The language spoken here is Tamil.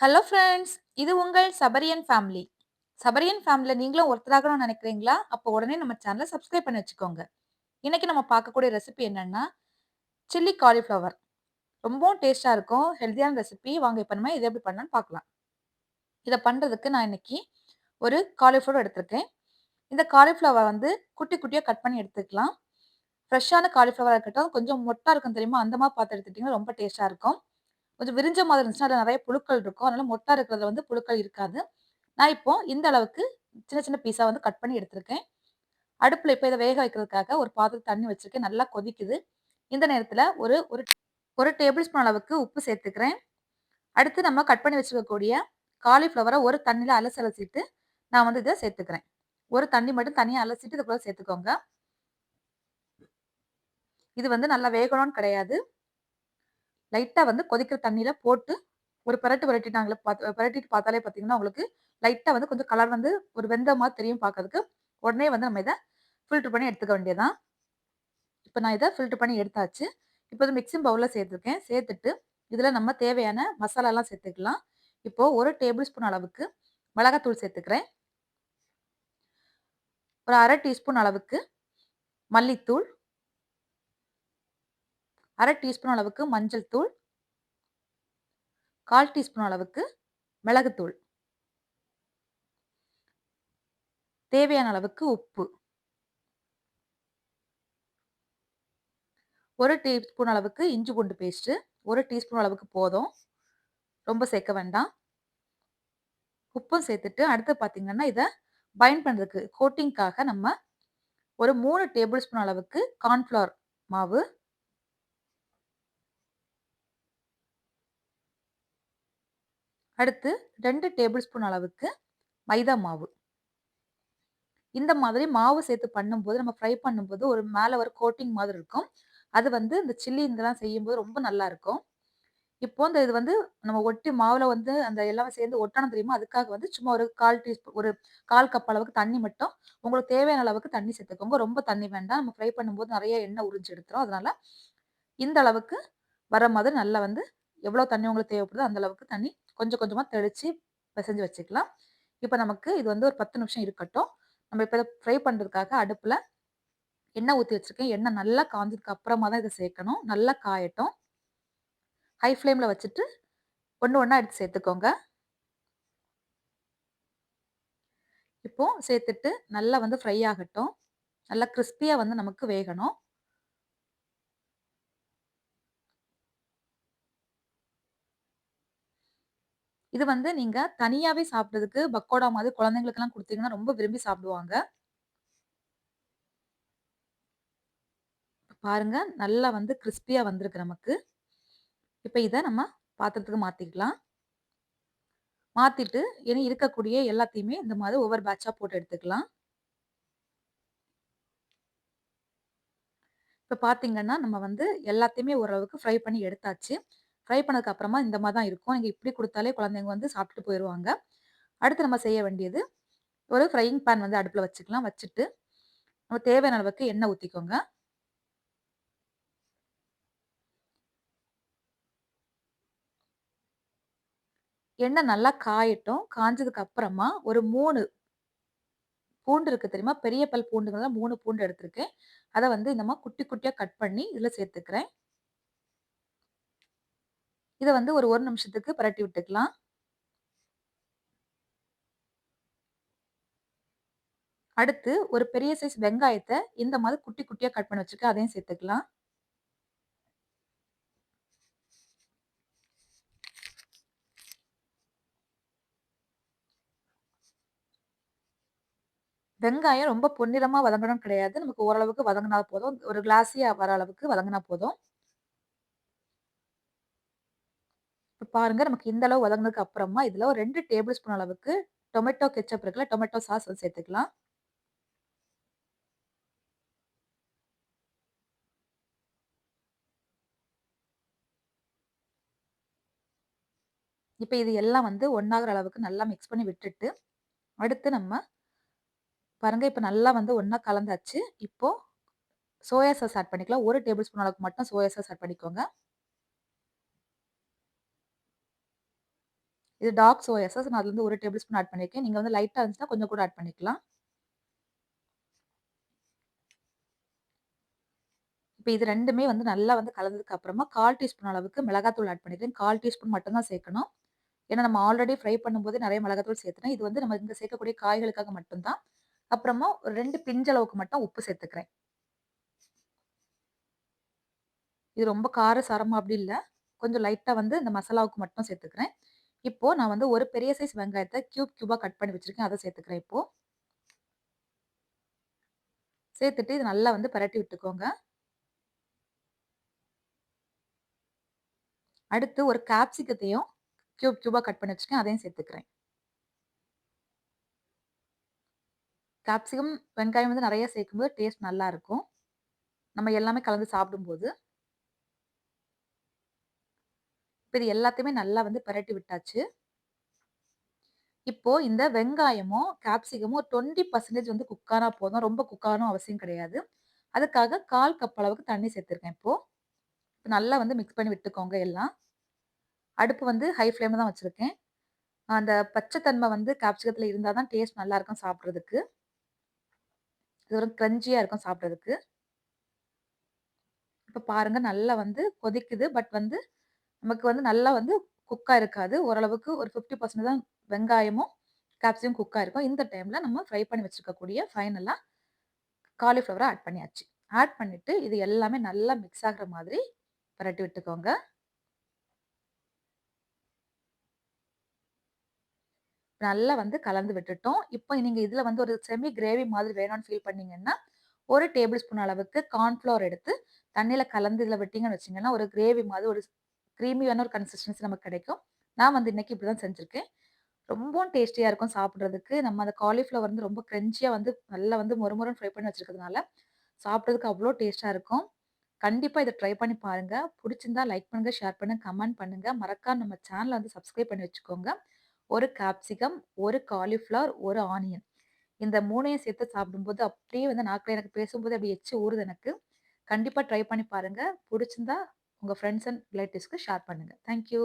ஹலோ ஃப்ரெண்ட்ஸ் இது உங்கள் சபரியன் ஃபேமிலி சபரியன் ஃபேமிலியில் நீங்களும் ஒருத்தராகணும்னு நினைக்கிறீங்களா? அப்போ உடனே நம்ம சேனலை சப்ஸ்கிரைப் பண்ணி வச்சுக்கோங்க. இன்றைக்கி நம்ம பார்க்கக்கூடிய ரெசிபி என்னென்னா சில்லி காலிஃப்ளவர் ரொம்பவும் டேஸ்ட்டாக இருக்கும் ஹெல்த்தியான ரெசிபி வாங்க இப்போ நம்ம இதை எப்படி பண்ணலான்னு பார்க்கலாம். இதை பண்ணுறதுக்கு நான் இன்றைக்கி ஒரு காலிஃப்ளவர் எடுத்திருக்கேன். இந்த காலிஃப்ளவர் வந்து குட்டி குட்டியாக கட் பண்ணி எடுத்துக்கலாம். ஃப்ரெஷ்ஷான காலிஃப்ளவராக இருக்கட்டும் கொஞ்சம் மொட்டாக இருக்கும் தெரியுமா? அந்த மாதிரி பார்த்து எடுத்துட்டிங்கன்னா ரொம்ப டேஸ்ட்டாக இருக்கும். கொஞ்சம் விரிஞ்ச மாதிரி இருந்துச்சுன்னா அதில் நிறைய புழுக்கள் இருக்கும். அதனால மொட்டா இருக்கிறதுல வந்து புழுக்கள் இருக்காது. நான் இப்போ இந்த அளவுக்கு சின்ன சின்ன பீஸாக வந்து கட் பண்ணி எடுத்திருக்கேன். அடுப்பில் இப்போ இதை வேக வைக்கிறதுக்காக ஒரு பாத்திரம் தண்ணி வச்சுருக்கேன். நல்லா கொதிக்குது. இந்த நேரத்தில் ஒரு ஒரு ஒரு டேபிள் ஸ்பூன் அளவுக்கு உப்பு சேர்த்துக்கிறேன். அடுத்து நம்ம கட் பண்ணி வச்சுருக்கக்கூடிய காலிஃப்ளவரை ஒரு தண்ணியில் அலசி அலசிட்டு நான் வந்து இதை சேர்த்துக்கிறேன். ஒரு தண்ணி மட்டும் தனியாக அலசிட்டு இதுக்குள்ளே சேர்த்துக்கோங்க. இது வந்து நல்லா வேகணும்னு கிடையாது. லைட்டாக வந்து கொதிக்கிற தண்ணியில் போட்டு ஒரு பரட்டு நாங்கள் பார்த்து பரட்டிட்டு பார்த்தாலே பார்த்தீங்கன்னா உங்களுக்கு லைட்டாக வந்து கொஞ்சம் கலர் வந்து ஒரு வெந்த மாதிரி தெரியும் பார்க்கறதுக்கு உடனே வந்து நம்ம இதை ஃபில்ட்ரு பண்ணி எடுத்துக்க வேண்டியதான் இப்போ நான் இதை ஃபில்ட்ரு பண்ணி எடுத்தாச்சு. இப்போ இது மிக்சிங் பவுலில் சேர்த்துருக்கேன். சேர்த்துட்டு இதில் நம்ம தேவையான மசாலாலாம் சேர்த்துக்கலாம். இப்போது ஒரு டேபிள் ஸ்பூன் அளவுக்கு மிளகாத்தூள் சேர்த்துக்கிறேன். ஒரு அரை டீஸ்பூன் அளவுக்கு மல்லித்தூள். அரை டீஸ்பூன் அளவுக்கு மஞ்சள் தூள். கால் டீஸ்பூன் அளவுக்கு மிளகுத்தூள் தேவையான அளவுக்கு உப்பு. ஒரு டீஸ்பூன் அளவுக்கு இஞ்சி பூண்டு பேஸ்ட்டு. ஒரு டீஸ்பூன் அளவுக்கு போதும். ரொம்ப சேர்க்க வேண்டாம். உப்பும் சேர்த்துட்டு அடுத்து பார்த்தீங்கன்னா இதை பைண்ட் பண்ணுறதுக்கு கோட்டிங்க்காக நம்ம ஒரு மூணு டேபிள் ஸ்பூன் அளவுக்கு கார்ன்ஃப்ளவர் மாவு அடுத்து ரெண்டு டேபிள் ஸ்பூன் அளவுக்கு மைதா மாவு. இந்த மாதிரி மாவு சேர்த்து பண்ணும்போது நம்ம ஃப்ரை பண்ணும்போது ஒரு மேலே ஒரு கோட்டிங் மாதிரி இருக்கும். அது வந்து இந்த சில்லி இதெல்லாம் செய்யும்போது ரொம்ப நல்லா இருக்கும். இப்போ இந்த இது வந்து நம்ம ஒட்டி மாவில் வந்து அந்த எல்லாம் சேர்ந்து ஒட்டணும் தெரியுமா? அதுக்காக வந்து சும்மா ஒரு கால் டீஸ்பூன் ஒரு கால் கப் அளவுக்கு தண்ணி மட்டும் உங்களுக்கு தேவையான அளவுக்கு தண்ணி சேர்த்துக்கோங்க. ரொம்ப தண்ணி வேண்டாம். நம்ம ஃப்ரை பண்ணும்போது நிறைய எண்ணெய் உறிஞ்சி எடுத்துரும். அதனால இந்த அளவுக்கு வர மாதிரி நல்லா வந்து எவ்வளோ தண்ணி உங்களுக்கு தேவைப்படுதோ அந்த அளவுக்கு தண்ணி கொஞ்சம் கொஞ்சமாக தெளித்து பிசைஞ்சு வச்சுக்கலாம். இப்போ நமக்கு இது வந்து ஒரு பத்து நிமிஷம் இருக்கட்டும். நம்ம இப்போ இதை ஃப்ரை பண்ணுறதுக்காக அடுப்பில் எண்ணெய் ஊற்றி வச்சுருக்கேன். எண்ணெய் நல்லா காஞ்சதுக்கு அப்புறமா தான் இதை சேர்க்கணும். நல்லா காயட்டும். ஹை ஃப்ளேமில் வச்சுட்டு ஒன்று ஒன்றா எடுத்து சேர்த்துக்கோங்க. இப்போ சேர்த்துட்டு நல்லா வந்து ஃப்ரை ஆகட்டும். நல்லா கிறிஸ்பியாக வந்து நமக்கு வேகணும். இது வந்து நீங்க தனியாவே சாப்பிட்றதுக்கு பக்கோடா மாதிரி குழந்தைங்களுக்கெல்லாம் கொடுத்தீங்கன்னா ரொம்ப விரும்பி சாப்பிடுவாங்க. பாருங்க, நல்லா வந்து கிறிஸ்பியாக வந்திருக்கு நமக்கு. இப்ப இத நம்ம பாத்திரத்துக்கு மாத்திக்கலாம். மாத்திட்டு, இனி இருக்கக்கூடிய எல்லாத்தையுமே இந்த மாதிரி ஒவ்வொரு பேட்சா போட்டு எடுத்துக்கலாம். இப்ப பார்த்தீங்கன்னா, நம்ம வந்து எல்லாத்தையுமே ஓரளவுக்கு ஃப்ரை பண்ணி எடுத்தாச்சு. ஃப்ரை பண்ணதுக்கு அப்புறமா இந்த மாதிரி தான் இருக்கும். நீங்கள் இப்படி கொடுத்தாலே குழந்தைங்க வந்து சாப்பிட்டுட்டு போயிடுவாங்க அடுத்து நம்ம செய்ய வேண்டியது, ஒரு ஃப்ரையிங் பேன் வந்து அடுப்பில் வச்சுக்கலாம். வச்சுட்டு, நம்ம தேவையான அளவுக்கு எண்ணெய் ஊற்றிக்கோங்க எண்ணெய் நல்லா காயட்டும். காஞ்சதுக்கு அப்புறமா ஒரு மூணு பூண்டு இருக்குது தெரியுமா? பெரிய பல் பூண்டுங்கலாம் 3 பூண்டு எடுத்திருக்கேன். அதை வந்து இந்த குட்டி குட்டியாக கட் பண்ணி இதில் சேர்த்துக்கிறேன். இதை வந்து ஒரு ஒரு நிமிஷத்துக்கு புரட்டி விட்டுக்கலாம். அடுத்து ஒரு பெரிய சைஸ் வெங்காயத்தை இந்த மாதிரி குட்டி குட்டியாக கட் பண்ணி வச்சுருக்கேன் அதையும் சேர்த்துக்கலாம். வெங்காயம் ரொம்ப பொன்னிறமாக வதங்கணும் கிடையாது. நமக்கு ஓரளவுக்கு வதங்கினா போதும். ஒரு கிளாஸியாக வர அளவுக்கு வதங்கினா போதும். இப்ப பாருங்க நமக்கு இந்த அளவு வதங்கினதுக்கு அப்புறமா, இதில் ஒரு ரெண்டு டேபிள் ஸ்பூன் அளவுக்கு டொமேட்டோ கெச்சப் இருக்குல்ல, டொமேட்டோ சாஸ் வந்து சேர்த்துக்கலாம். இப்போ இது எல்லாம் வந்து ஒன்றாகிற அளவுக்கு நல்லா மிக்ஸ் பண்ணி விட்டுட்டு, அடுத்து நம்ம பாருங்க இப்போ நல்லா வந்து ஒன்றா கலந்தாச்சு. இப்போ சோயா சாஸ் ஆட் பண்ணிக்கலாம். ஒரு டேபிள் ஸ்பூன் அளவுக்கு மட்டும் சோயா சாஸ் ஆட் பண்ணிக்கோங்க. இது டார்க் சோயா சாஸ் நான் அதுலேருந்து ஒரு டேபிள் ஸ்பூன் ஆட் பண்ணியிருக்கேன். நீங்கள் வந்து லைட்டாக இருந்துச்சுன்னா கொஞ்சம் கூட ஆட் பண்ணிக்கலாம். இப்போ இது ரெண்டுமே வந்து நல்லா வந்து கலந்ததுக்கு அப்புறமா 1/4 டீஸ்பூன் அளவுக்கு மிளகாத்தூள் ஆட் பண்ணிக்கிறேன். 1/4 டீஸ்பூன் மட்டும் தான் சேர்க்கணும். ஏன்னா நம்ம ஆல்ரெடி ஃப்ரை பண்ணும்போது நிறைய மிளகாத்தூள் சேர்த்துனேன் இது வந்து நம்ம இங்கே சேர்க்கக்கூடிய காய்களுக்காக மட்டும்தான் அப்புறமா ஒரு ரெண்டு பிஞ்சளவுக்கு மட்டும் உப்பு சேர்த்துக்கிறேன். இது ரொம்ப காரசாரமா அப்படி இல்லை கொஞ்சம் லைட்டாக வந்து இந்த மசாலாவுக்கு மட்டும் சேர்த்துக்கிறேன். இப்போ நான் வந்து ஒரு பெரிய சைஸ் வெங்காயத்தை கியூப் கியூபா கட் பண்ணி வச்சிருக்கேன். அதை சேர்த்துக்கிறேன் இப்போ. சேர்த்துட்டு இது நல்லா வந்து பரட்டி விட்டுக்கோங்க. அடுத்து ஒரு கேப்சிகத்தையும் கியூப் கியூபா கட் பண்ணி வச்சிருக்கேன். அதையும் சேர்த்துக்கிறேன். கேப்சிகம், வெங்காயம் வந்து நிறைய சேர்க்கும்போது டேஸ்ட் நல்லா இருக்கும். நம்ம எல்லாமே கலந்து சாப்பிடும்போது. இப்போ இது எல்லாத்தையுமே நல்லா வந்து பரட்டி விட்டாச்சு. இப்போ இந்த வெங்காயமும், கேப்சிகமும் 20% வந்து குக்கானா போதும். ரொம்ப குக்கானும் அவசியம் கிடையாது. அதுக்காக 1/4 கப் அளவுக்கு தண்ணி சேர்த்துருக்கேன் இப்போ. நல்லா வந்து மிக்ஸ் பண்ணி விட்டுக்கோங்க எல்லாம். அடுப்பு வந்து ஹை ஃப்ளேம்ல தான் வச்சுருக்கேன் அந்த பச்சை தன்மை வந்து கேப்சிகத்தில் இருந்தால் தான் டேஸ்ட் நல்லாயிருக்கும் சாப்பிட்றதுக்கு இது ஒரு கிரன்ச்சியா இருக்கும் சாப்பிட்றதுக்கு இப்போ பாருங்க நல்லா வந்து கொதிக்குது. பட் வந்து நமக்கு வந்து நல்லா வந்து குக்கா இருக்காது. ஓரளவுக்கு ஒரு 50% தான் வெங்காயமும், கேப்சியும் குக்காக இருக்கும் இந்த டைம்ல நம்ம ஃப்ரை பண்ணி வச்சிருக்கக்கூடிய ஃபைனலாக காலிஃப்ளவரை ஆட் பண்ணியாச்சு. ஆட் பண்ணிட்டு இது எல்லாமே நல்லா மிக்ஸ் ஆகுற மாதிரி பெரட்டி விட்டுக்கோங்க. நல்லா வந்து கலந்து விட்டுட்டோம். இப்போ நீங்க இதுல வந்து ஒரு செமி கிரேவி மாதிரி வேணும்னு ஃபீல் பண்ணீங்கன்னா, ஒரு டேபிள் ஸ்பூன் அளவுக்கு கார்ன்ஃப்ளவர் எடுத்து தண்ணியில் கலந்து இதில் விட்டீங்கன்னு வச்சீங்கன்னா, ஒரு கிரேவி மாதிரி ஒரு க்ரீமியான ஒரு கன்சிஸ்டன்சி நமக்கு கிடைக்கும். நான் வந்து இன்னைக்கு இப்படி தான் செஞ்சுருக்கேன் ரொம்பவும் டேஸ்டியாக இருக்கும் சாப்பிட்றதுக்கு நம்ம அந்த காலிஃப்ளவர் வந்து ரொம்ப கிரன்ச்சியா வந்து நல்லா வந்து மொறுமொறுன்னு ஃப்ரை பண்ணி வச்சுருக்கிறதுனால சாப்பிட்றதுக்கு அவ்வளோ டேஸ்ட்டாக இருக்கும். கண்டிப்பாக இதை ட்ரை பண்ணி பாருங்கள் பிடிச்சிருந்தா லைக் பண்ணுங்கள் ஷேர் பண்ணுங்க, கமெண்ட் பண்ணுங்கள் மறக்காம நம்ம சேனலை வந்து சப்ஸ்கிரைப் பண்ணி வச்சுக்கோங்க. ஒரு கேப்சிகம், ஒரு காலிஃப்ளவர், ஒரு ஆனியன். இந்த மூணையும் சேர்த்து சாப்பிடும்போது அப்படியே வந்து நாக்கில் எனக்கு பேசும்போது அப்படியே எச்சி ஊறுது எனக்கு. கண்டிப்பாக ட்ரை பண்ணி பாருங்கள் பிடிச்சிருந்தா உங்கள் ஃப்ரெண்ட்ஸ் அண்ட் ரிலேட்டிவ்ஸ்க்கு ஷேர் பண்ணுங்க. Thank you.